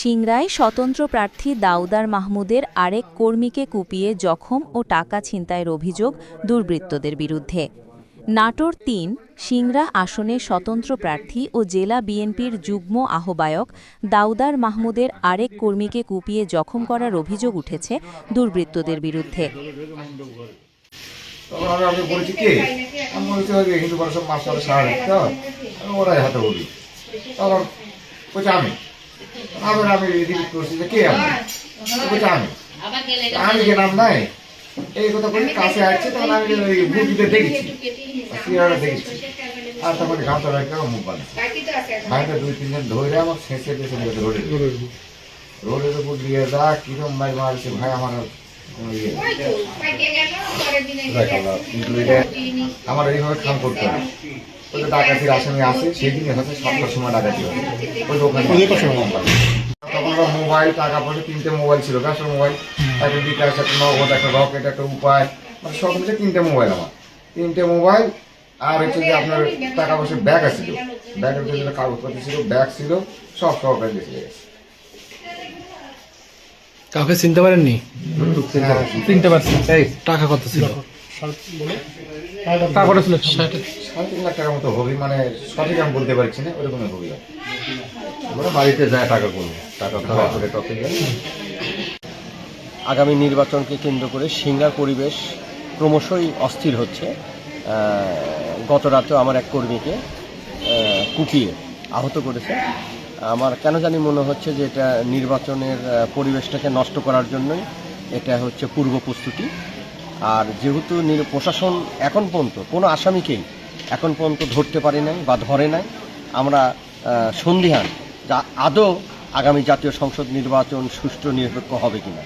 সিংড়ায় স্বতন্ত্র প্রার্থী দাউদার মাহমুদের আরেক কর্মীকে কুপিয়ে জখম ও টাকা ছিনতাইয়ের অভিযোগ দুর্বৃত্তদের বিরুদ্ধে। নাটোর তিন সিংড়া আসনে স্বতন্ত্র প্রার্থী ও জেলা বিএনপির যুগ্ম আহ্বায়ক দাউদার মাহমুদের আরেক কর্মীকে কুপিয়ে জখম করার অভিযোগ উঠেছে দুর্বৃত্তদের বিরুদ্ধে। আমি। আবার আমি রিপিট করছি যে কে আমি। আমি আমি গেলাম নাই এই কথা বলি কাছে আসছে তখন আমি ওই মুভিতে দেখেছি। সিরিয়ালটা দেখেছি? আর তারপরে গামছা রাখতে মুখ বাঁধে ভাইটা দুই তিনজন ধরে আমার শেষে পেছনে রোডে রোডের উপর। দিয়ে দা কিরম মাই মারছে ভাই আমার ইয়ে আমার এইভাবে খাম করতে হবে। ওই যে ডাকাতির আসামি আছে সেদিনই হচ্ছে সাতটার সময় ডাকাতি হবে ওই দোকানে তখন ওরা মোবাইল টাকা পয়সা তিনটে মোবাইল ছিল। ব্যবসার মোবাইল একটা বিকাশ একটা নগদ একটা রকেট একটা উপায়। মানে সব মিলে তিনটে মোবাইল আমার। তিনটে মোবাইল আর হচ্ছে যে আপনার টাকা পয়সার ব্যাগ আছিল ব্যাগের ভিতরে কাগজপত্র ছিল ব্যাগ ছিল সব সহকারে গেছে। কাউকে চিনতে পারেননি? চিনতে পারছেন এই টাকা কত ছিল? টাকা ছিল সাড়ে তিন লাখ টাকার মতো হবে মানে সঠিক আমি বলতে পারছি না ওরকমই হবে। আমরা বাড়িতে যায় টাকা করব টাকা খাওয়া করে টপে যায় আগামী নির্বাচনকে কেন্দ্র করে সিঙ্গার পরিবেশ ক্রমশই অস্থির হচ্ছে। গত রাতেও আমার এক কর্মীকে কুপিয়ে আহত করেছে। আমার কেন জানি মনে হচ্ছে যে এটা নির্বাচনের পরিবেশটাকে নষ্ট করার জন্যই এটা হচ্ছে পূর্ব প্রস্তুতি। আর যেহেতু প্রশাসন এখন পর্যন্ত, কোনো আসামিকেই এখন পর্যন্ত ধরতে পারে নাই বা ধরে নাই। আমরা সন্ধিহান যা আদৌ আগামী জাতীয় সংসদ নির্বাচন সুষ্ঠু নিরপেক্ষ হবে কিনা।